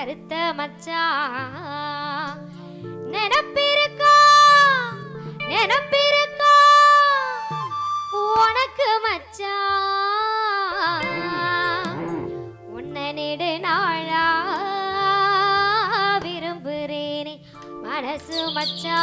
கருத்த மச்சா. நினப்பிருக்கா? நினப்பிருக்கா? உனக்கு மச்சா. உன்னை நெடு நாளா விரும்புகிறேனே மனசு மச்சா.